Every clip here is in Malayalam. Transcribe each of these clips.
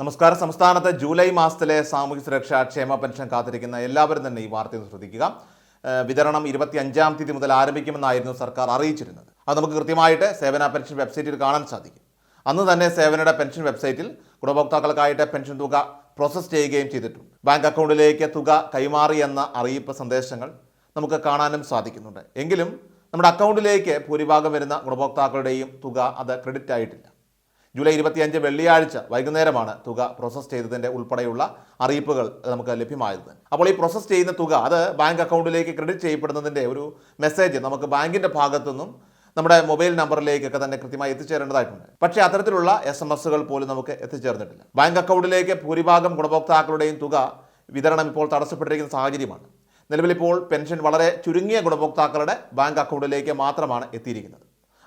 നമസ്കാരം. സംസ്ഥാനത്ത് ജൂലൈ മാസത്തിലെ സാമൂഹ്യ സുരക്ഷാ ക്ഷേമ പെൻഷൻ കാത്തിരിക്കുന്ന എല്ലാവരും തന്നെ ഈ വാർത്തയിൽ ശ്രദ്ധിക്കുക. വിതരണം ഇരുപത്തി അഞ്ചാം തീയതി മുതൽ ആരംഭിക്കുമെന്നായിരുന്നു സർക്കാർ അറിയിച്ചിരുന്നത്. അത് നമുക്ക് കൃത്യമായിട്ട് സേവന പെൻഷൻ വെബ്സൈറ്റിൽ കാണാൻ സാധിക്കും. അന്ന് തന്നെ സേവനയുടെ പെൻഷൻ വെബ്സൈറ്റിൽ ഗുണഭോക്താക്കൾക്കായിട്ട് പെൻഷൻ തുക പ്രോസസ്സ് ചെയ്യുകയും ചെയ്തിട്ടുണ്ട്. ബാങ്ക് അക്കൗണ്ടിലേക്ക് തുക കൈമാറി എന്ന അറിയിപ്പ് സന്ദേശങ്ങൾ നമുക്ക് കാണാനും സാധിക്കുന്നുണ്ട്. എങ്കിലും നമ്മുടെ അക്കൗണ്ടിലേക്ക് ഭൂരിഭാഗം വരുന്ന ഗുണഭോക്താക്കളുടെയും തുക അത് ക്രെഡിറ്റ് ആയിട്ടില്ല. ജൂലൈ ഇരുപത്തിയഞ്ച് വെള്ളിയാഴ്ച വൈകുന്നേരമാണ് തുക പ്രോസസ്സ് ചെയ്തതിന്റെ ഉൾപ്പെടെയുള്ള അറിയിപ്പുകൾ നമുക്ക് ലഭ്യമായത്. അപ്പോൾ ഈ പ്രോസസ്സ് ചെയ്യുന്ന തുക അത് ബാങ്ക് അക്കൗണ്ടിലേക്ക് ക്രെഡിറ്റ് ചെയ്യപ്പെടുന്നതിന്റെ ഒരു മെസ്സേജ് നമുക്ക് ബാങ്കിന്റെ ഭാഗത്തുനിന്നും നമ്മുടെ മൊബൈൽ നമ്പറിലേക്കൊക്കെ തന്നെ കൃത്യമായി എത്തിച്ചേരേണ്ടതായിട്ടുണ്ട്. പക്ഷേ അത്തരത്തിലുള്ള എസ് എം എസ്സുകൾ പോലും നമുക്ക് എത്തിച്ചേർന്നിട്ടില്ല. ബാങ്ക് അക്കൗണ്ടിലേക്ക് ഭൂരിഭാഗം ഗുണഭോക്താക്കളുടെയും തുക വിതരണം ഇപ്പോൾ തടസ്സപ്പെട്ടിരിക്കുന്ന സാഹചര്യമാണ്. നിലവിലിപ്പോൾ പെൻഷൻ വളരെ ചുരുങ്ങിയ ഗുണഭോക്താക്കളുടെ ബാങ്ക് അക്കൗണ്ടിലേക്ക് മാത്രമാണ് എത്തിയിരിക്കുന്നത്.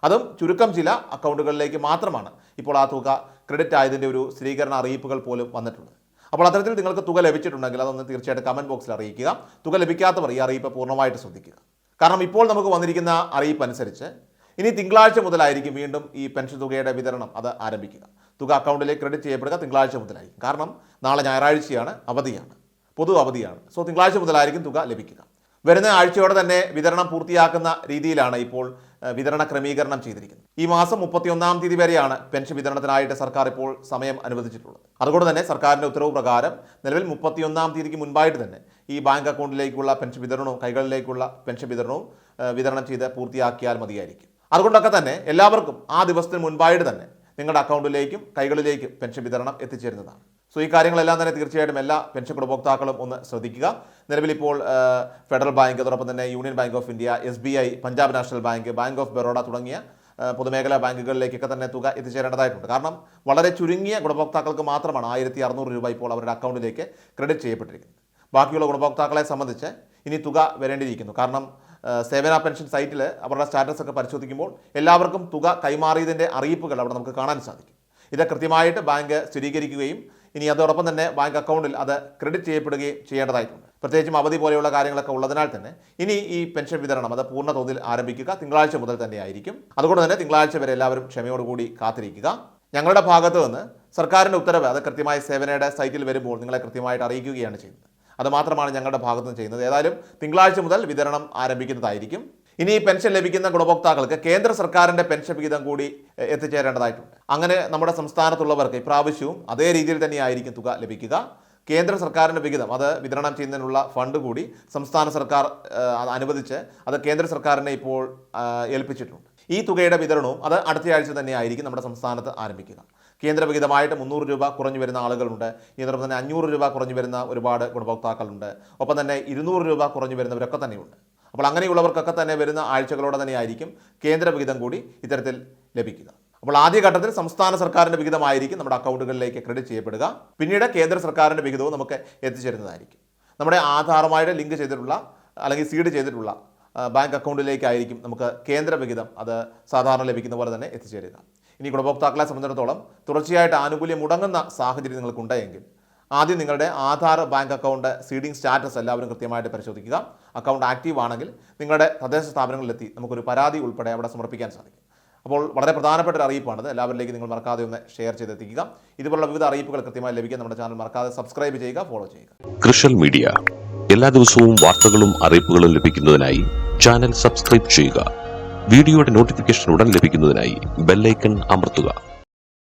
അതും ചുരുക്കം ചില അക്കൗണ്ടുകളിലേക്ക് മാത്രമാണ് ഇപ്പോൾ ആ തുക ക്രെഡിറ്റ് ആയതിന്റെ ഒരു സ്ഥിരീകരണ അറിയിപ്പുകൾ പോലും വന്നിട്ടുണ്ട്. അപ്പോൾ അത്തരത്തിൽ നിങ്ങൾക്ക് തുക ലഭിച്ചിട്ടുണ്ടെങ്കിൽ അതൊന്ന് തീർച്ചയായിട്ടും കമന്റ് ബോക്സിൽ അറിയിക്കുക. തുക ലഭിക്കാത്തവർ ഈ അറിയിപ്പ് പൂർണമായിട്ട് ശ്രദ്ധിക്കുക. കാരണം ഇപ്പോൾ നമുക്ക് വന്നിരിക്കുന്ന അറിയിപ്പ് അനുസരിച്ച് ഇനി തിങ്കളാഴ്ച മുതലായിരിക്കും വീണ്ടും ഈ പെൻഷൻ തുകയുടെ വിതരണം അത് ആരംഭിക്കുക. തുക അക്കൗണ്ടിലേക്ക് ക്രെഡിറ്റ് ചെയ്യപ്പെടുക തിങ്കളാഴ്ച മുതലായിരിക്കും. കാരണം നാളെ ഞായറാഴ്ചയാണ് അവധിയാണ് പൊതു അവധിയാണ്. സോ തിങ്കളാഴ്ച മുതലായിരിക്കും തുക ലഭിക്കുക. വരുന്ന ആഴ്ചയോടെ തന്നെ വിതരണം പൂർത്തിയാക്കുന്ന രീതിയിലാണ് ഇപ്പോൾ വിതരണ ക്രമീകരണം ചെയ്തിരിക്കുന്നത്. ഈ മാസം മുപ്പത്തിയൊന്നാം തീയതി വരെയാണ് പെൻഷൻ വിതരണത്തിനായിട്ട് സർക്കാർ ഇപ്പോൾ സമയം അനുവദിച്ചിട്ടുള്ളത്. അതുകൊണ്ട് തന്നെ സർക്കാരിന്റെ ഉത്തരവ് പ്രകാരം നിലവിൽ മുപ്പത്തിയൊന്നാം തീയതിക്ക് മുൻപായിട്ട് തന്നെ ഈ ബാങ്ക് അക്കൗണ്ടിലേക്കുള്ള പെൻഷൻ വിതരണവും കൈകളിലേക്കുള്ള പെൻഷൻ വിതരണവും വിതരണം ചെയ്ത് പൂർത്തിയാക്കിയാൽ മതിയായിരിക്കും. അതുകൊണ്ടൊക്കെ തന്നെ എല്ലാവർക്കും ആ ദിവസത്തിന് മുൻപായിട്ട് തന്നെ നിങ്ങളുടെ അക്കൗണ്ടിലേക്കും കൈകളിലേക്കും പെൻഷൻ വിതരണം എത്തിച്ചേരുന്നതാണ്. സോ ഈ കാര്യങ്ങളെല്ലാം തന്നെ തീർച്ചയായിട്ടും എല്ലാ പെൻഷൻ ഉപഭോക്താക്കളും ഒന്ന് ശ്രദ്ധിക്കുക. നിലവിലിപ്പോൾ ഫെഡറൽ ബാങ്ക് അതോടൊപ്പം തന്നെ union bank of India S B I Punjab national bank bank of Baroda തുടങ്ങിയ പൊതുമേഖലാ ബാങ്കുകളിലേക്കൊക്കെ തന്നെ തുക എത്തിച്ചേരേണ്ടതായിട്ടുണ്ട്. കാരണം വളരെ ചുരുങ്ങിയ ഗുണഭോക്താക്കൾക്ക് മാത്രമാണ് ആയിരത്തി അറുന്നൂറ് രൂപ ഇപ്പോൾ അവരുടെ അക്കൗണ്ടിലേക്ക് ക്രെഡിറ്റ് ചെയ്യപ്പെട്ടിരിക്കുന്നത്. ബാക്കിയുള്ള ഗുണഭോക്താക്കളെ സംബന്ധിച്ച് ഇനി തുക വരേണ്ടിയിരിക്കുന്നു. കാരണം സേവന പെൻഷൻ സൈറ്റിൽ അവരുടെ സ്റ്റാറ്റസ് ഒക്കെ പരിശോധിക്കുമ്പോൾ എല്ലാവർക്കും തുക കൈമാറിയതിന്റെ അറിയിപ്പുകൾ അവിടെ നമുക്ക് കാണാൻ സാധിക്കും. ഇത് കൃത്യമായിട്ട് ബാങ്ക് സ്ഥിരീകരിക്കുകയും ഇനി അതോടൊപ്പം തന്നെ ബാങ്ക് അക്കൗണ്ടിൽ അത് ക്രെഡിറ്റ് ചെയ്യപ്പെടുകയും ചെയ്യേണ്ടതായിട്ടുണ്ട്. പ്രത്യേകിച്ചും അവധി പോലെയുള്ള കാര്യങ്ങളൊക്കെ ഉള്ളതിനാൽ തന്നെ ഇനി ഈ പെൻഷൻ വിതരണം അത് പൂർണ തോതിൽ ആരംഭിക്കുക തിങ്കളാഴ്ച മുതൽ തന്നെ ആയിരിക്കും അതുകൊണ്ട് തന്നെ തിങ്കളാഴ്ച വരെ എല്ലാവരും ക്ഷമയോടുകൂടി കാത്തിരിക്കുക. ഞങ്ങളുടെ ഭാഗത്ത് നിന്ന് സർക്കാരിന്റെ ഉത്തരവ് അത് കൃത്യമായി സേവനയുടെ സൈറ്റിൽ വരുമ്പോൾ നിങ്ങളെ കൃത്യമായിട്ട് അറിയിക്കുകയാണ് ചെയ്യുന്നത്. അതുമാത്രമാണ് ഞങ്ങളുടെ ഭാഗത്ത് നിന്ന് ചെയ്യുന്നത്. ഏതായാലും തിങ്കളാഴ്ച മുതൽ വിതരണം ആരംഭിക്കുന്നതായിരിക്കും. ഇനി ഈ പെൻഷൻ ലഭിക്കുന്ന ഗുണഭോക്താക്കൾക്ക് കേന്ദ്ര സർക്കാരിന്റെ പെൻഷൻ വിഹിതം കൂടി എത്തിച്ചേരേണ്ടതായിട്ടുണ്ട്. അങ്ങനെ നമ്മുടെ സംസ്ഥാനത്തുള്ളവർക്ക് ഇപ്രാവശ്യവും അതേ രീതിയിൽ തന്നെയായിരിക്കും തുക ലഭിക്കുക. കേന്ദ്ര സർക്കാരിന്റെ വിഹിതം അത് വിതരണം ചെയ്യുന്നതിനുള്ള ഫണ്ട് കൂടി സംസ്ഥാന സർക്കാർ അനുവദിച്ച് അത് കേന്ദ്ര സർക്കാരിനെ ഇപ്പോൾ ഏൽപ്പിച്ചിട്ടുണ്ട്. ഈ തുകയുടെ വിതരണവും അത് അടുത്തയാഴ്ച തന്നെയായിരിക്കും നമ്മുടെ സംസ്ഥാനത്ത് ആരംഭിക്കുക. കേന്ദ്ര വിഹിതമായിട്ട് മുന്നൂറ് രൂപ കുറഞ്ഞു വരുന്ന ആളുകളുണ്ട്. ഇതിനോടൊപ്പം തന്നെ അഞ്ഞൂറ് രൂപ കുറഞ്ഞു വരുന്ന ഒരുപാട് ഗുണഭോക്താക്കളുണ്ട്. ഒപ്പം തന്നെ ഇരുന്നൂറ് രൂപ കുറഞ്ഞു വരുന്നവരൊക്കെ തന്നെയുണ്ട്. അപ്പോൾ അങ്ങനെയുള്ളവർക്കൊക്കെ തന്നെ വരുന്ന ആഴ്ചകളോടെ തന്നെയായിരിക്കും കേന്ദ്ര വിഹിതം കൂടി ഇത്തരത്തിൽ ലഭിക്കുക. അപ്പോൾ ആദ്യഘട്ടത്തിൽ സംസ്ഥാന സർക്കാരിന്റെ വിഹിതമായിരിക്കും നമ്മുടെ അക്കൗണ്ടുകളിലേക്ക് ക്രെഡിറ്റ് ചെയ്യപ്പെടുക. പിന്നീട് കേന്ദ്ര സർക്കാരിന്റെ വിഹിതവും നമുക്ക് എത്തിച്ചേരുന്നതായിരിക്കും. നമ്മുടെ ആധാറുമായിട്ട് ലിങ്ക് ചെയ്തിട്ടുള്ള അല്ലെങ്കിൽ സീഡ് ചെയ്തിട്ടുള്ള ബാങ്ക് അക്കൗണ്ടിലേക്കായിരിക്കും നമുക്ക് കേന്ദ്ര വിഹിതം അത് സാധാരണ ലഭിക്കുന്ന പോലെ തന്നെ എത്തിച്ചേരുക. ഇനി ഗുണഭോക്താക്കളെ സംബന്ധിച്ചിടത്തോളം തുടർച്ചയായിട്ട് ആനുകൂല്യം മുടങ്ങുന്ന സാഹചര്യം നിങ്ങൾക്കുണ്ടെങ്കിൽ ആദ്യം നിങ്ങളുടെ Aadhaar bank account seeding status എല്ലാവരും കൃത്യമായിട്ട് പരിശോധിക്കുക. അക്കൗണ്ട് ആക്റ്റീവ് ആണെങ്കിൽ നിങ്ങളുടെ തദ്ദേശ സ്ഥാപനങ്ങളിലെത്തി നമുക്കൊരു പരാതി ഉൾപ്പെടെ അവിടെ സമർപ്പിക്കാൻ സാധിക്കും. അപ്പോൾ വളരെ പ്രധാനപ്പെട്ട ഒരു അറിയിപ്പാണിത്. എല്ലാവരിലേക്ക് നിങ്ങൾ മറക്കാതെ ഒന്ന് ഷെയർ ചെയ്തെത്തിക്കുക. ഇതുപോലുള്ള വിവിധ അറിയിപ്പുകൾ കൃത്യമായി ലഭിക്കാൻ നമ്മുടെ ചാനൽ മറക്കാതെ സബ്സ്ക്രൈബ് ചെയ്യുക ഫോളോ ചെയ്യുക. കൃഷൽ മീഡിയ. എല്ലാ ദിവസവും വാർത്തകളും അറിയിപ്പുകളും ലഭിക്കുന്നതിനായി ചാനൽ സബ്സ്ക്രൈബ് ചെയ്യുക. വീഡിയോയുടെ നോട്ടിഫിക്കേഷൻ ഉടൻ ലഭിക്കുന്നതിനായി ബെല്ലൈക്കൺ അമർത്തുക.